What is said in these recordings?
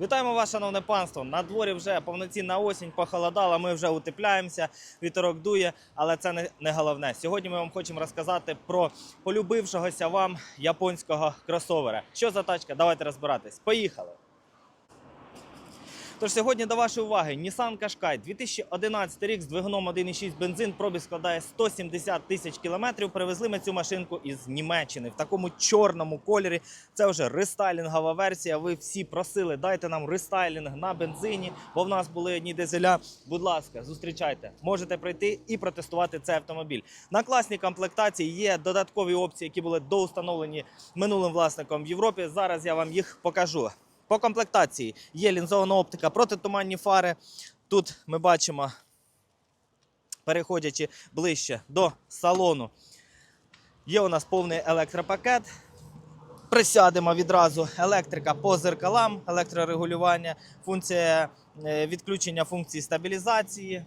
Вітаємо вас, шановне панство. На дворі вже повноцінна осінь, похолодала, ми вже утепляємося, вітерок дує, але це не, не головне. Сьогодні ми вам хочемо розказати про полюбившогося вам японського кросовера. Що за тачка? Давайте розбиратись. Поїхали! Тож сьогодні до вашої уваги Nissan Qashqai 2011 рік з двигуном 1.6 бензин, пробіг складає 170 тисяч кілометрів. Привезли ми цю машинку із Німеччини в такому чорному кольорі. Це вже рестайлінгова версія. Ви всі просили, дайте нам рестайлінг на бензині, бо в нас були одні дизеля. Будь ласка, зустрічайте. Можете прийти і протестувати цей автомобіль. На класній комплектації є додаткові опції, які були доустановлені минулим власником в Європі. Зараз я вам їх покажу. По комплектації є лінзована оптика, протитуманні фари. Тут ми бачимо, переходячи ближче до салону, є у нас повний електропакет. Присядемо відразу електрика по зеркалам, електрорегулювання, функція е, відключення функції стабілізації.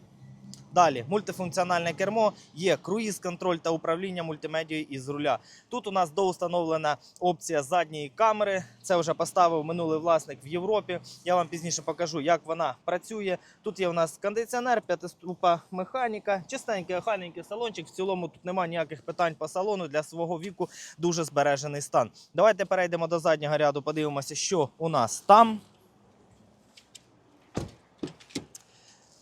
Далі мультифункціональне кермо, є круїз-контроль та управління мультимедією із руля. Тут у нас доустановлена опція задньої камери. Це вже поставив минулий власник в Європі. Я вам пізніше покажу, як вона працює. Тут є у нас кондиціонер, п'ятиступа механіка, чистенький, охайненький салончик. В цілому тут немає ніяких питань по салону. Для свого віку дуже збережений стан. Давайте перейдемо до заднього ряду, подивимося, що у нас там.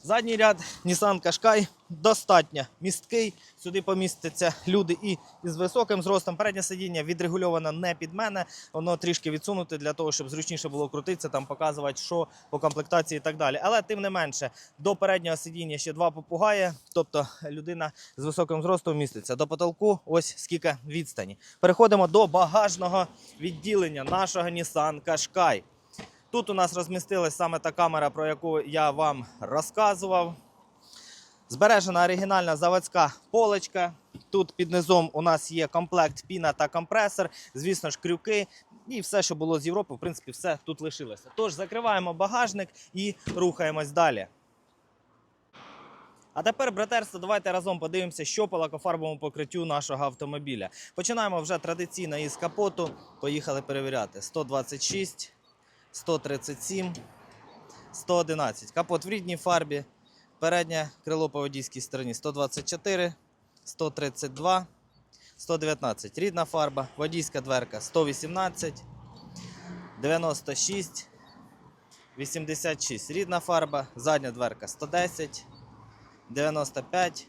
Задній ряд Nissan Qashqai достатньо місткий. Сюди помістяться люди і із високим зростом. Переднє сидіння відрегульовано не під мене. Воно трішки відсунуте для того, щоб зручніше було крутитися, там показувати, що по комплектації і так далі. Але тим не менше, до переднього сидіння ще два попугаї, тобто людина з високим зростом міститься. До потолку ось скільки відстані. Переходимо до багажного відділення нашого Nissan Qashqai. Тут у нас розмістилась саме та камера, про яку я вам розказував. Збережена оригінальна заводська полочка. Тут під низом у нас є комплект піна та компресор, звісно ж, крюки. І все, що було з Європи, в принципі, все тут лишилося. Тож закриваємо багажник і рухаємось далі. А тепер, братерство, давайте разом подивимося, що по лакофарбовому покриттю нашого автомобіля. Починаємо вже традиційно із капоту. Поїхали перевіряти. 126, 137, 111. Капот в рідній фарбі. Переднє крило по водійській стороні 124, 132, 119. Рідна фарба, водійська дверка 118, 96, 86. Рідна фарба, задня дверка 110, 95,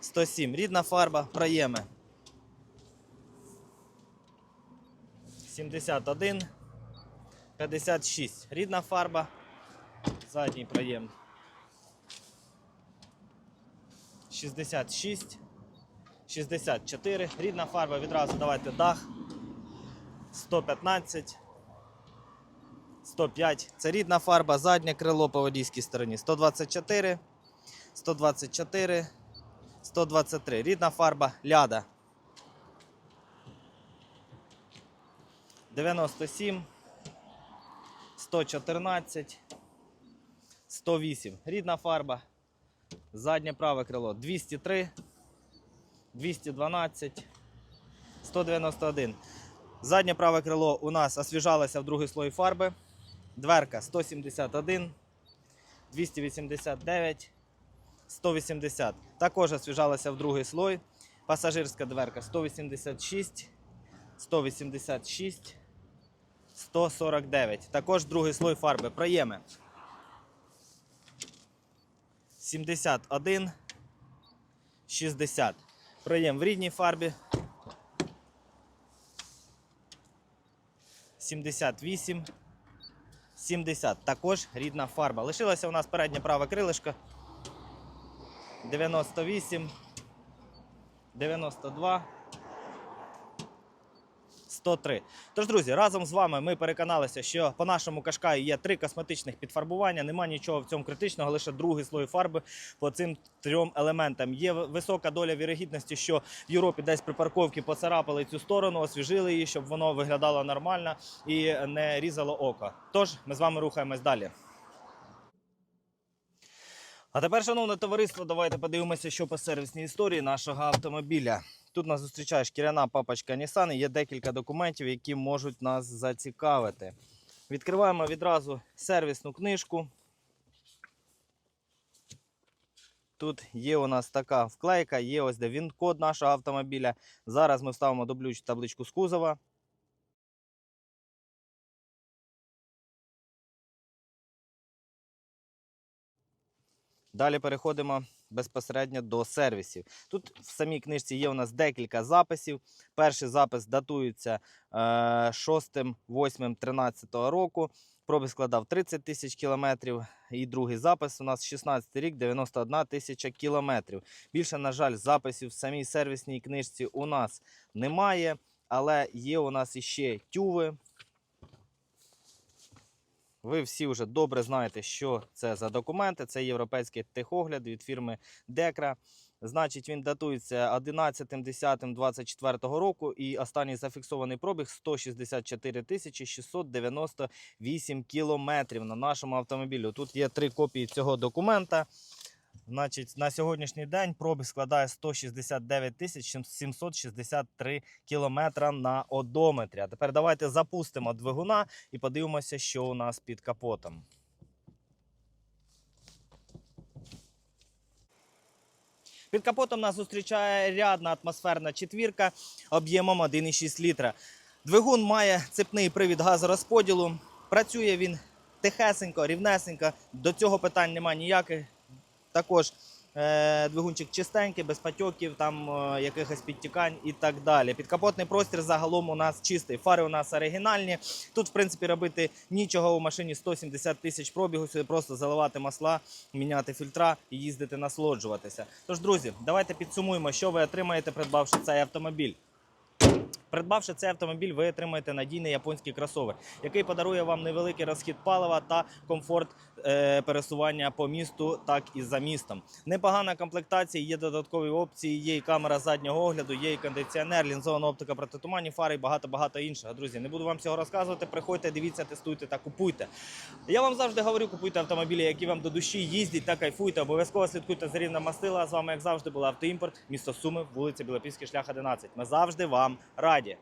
107. Рідна фарба, проєми 71, 56. Рідна фарба, задній проєм 66, 64. Рідна фарба відразу давайте дах. 115, 105. Це рідна фарба, заднє крило по водійській стороні. 124, 124, 123. Рідна фарба ляда. 97, 114, 108. Рідна фарба. Заднє праве крило 203, 212, 191. Заднє праве крило у нас освіжалося в другий слой фарби. Дверка 171, 289, 180. Також освіжалася в другий слой. Пасажирська дверка 186, 186, 149. Також другий слой фарби. Проєми. 71, 60. Проєм в рідній фарбі. 78, 70. Також рідна фарба. Лишилося у нас переднє праве крилишко. 98, 92, 103. Тож, друзі, разом з вами ми переконалися, що по нашому кашкаю є три косметичних підфарбування. Нема нічого в цьому критичного, лише другий слой фарби по цим трьом елементам. Є висока доля вірогідності, що в Європі десь при парковці поцарапали цю сторону, освіжили її, щоб воно виглядало нормально і не різало око. Тож ми з вами рухаємось далі. А тепер, шановне товариство, давайте подивимося, що по сервісній історії нашого автомобіля. Тут нас зустрічає шкіряна папочка Nissan, є декілька документів, які можуть нас зацікавити. Відкриваємо відразу сервісну книжку. Тут є у нас така вклейка, є ось де він код нашого автомобіля. Зараз ми вставимо дублюючу табличку з кузова. Далі переходимо безпосередньо до сервісів. Тут в самій книжці є у нас декілька записів. Перший запис датується е, 6, 8, 13 року. Пробіг складав 30 тисяч кілометрів. І другий запис у нас 16 рік, 91 тисяча кілометрів. Більше, на жаль, записів в самій сервісній книжці у нас немає, але є у нас іще тюви. Ви всі вже добре знаєте, що це за документи. Це європейський техогляд від фірми Декра. Значить, він датується 11.10.24 року і останній зафіксований пробіг 164 тисячі 698 кілометрів на нашому автомобілі. Тут є три копії цього документа. Значить, на сьогоднішній день пробіг складає 169 тисяч 763 кілометра на одометрі. А тепер давайте запустимо двигуна і подивимося, що у нас під капотом. Під капотом нас зустрічає рядна атмосферна четвірка об'ємом 1,6 літра. Двигун має цепний привід газорозподілу. Працює він тихесенько, рівнесенько. До цього питань немає ніяких. Також е, двигунчик чистенький, без патьоків, там е, якихось підтікань і так далі. Підкапотний простір загалом у нас чистий. Фари у нас оригінальні. Тут, в принципі, робити нічого у машині 170 тисяч пробігу. Сюди просто заливати масла, міняти фільтра і їздити насолоджуватися. Тож, друзі, давайте підсумуємо, що ви отримаєте, придбавши цей автомобіль. Придбавши цей автомобіль, ви отримаєте надійний японський кросовер, який подарує вам невеликий розхід палива та комфорт пересування по місту, так і за містом. Непогана комплектація, є додаткові опції, є і камера заднього огляду, є і кондиціонер, лінзована оптика протитуманні фари і багато багато іншого. Друзі, не буду вам цього розказувати. Приходьте, дивіться, тестуйте та купуйте. Я вам завжди говорю, купуйте автомобілі, які вам до душі їздять та кайфуйте. Обов'язково слідкуйте за рівнем мастила. З вами, як завжди, була автоімпорт, місто Суми, вулиця Білопільський шлях 11. Ми завжди вам раді.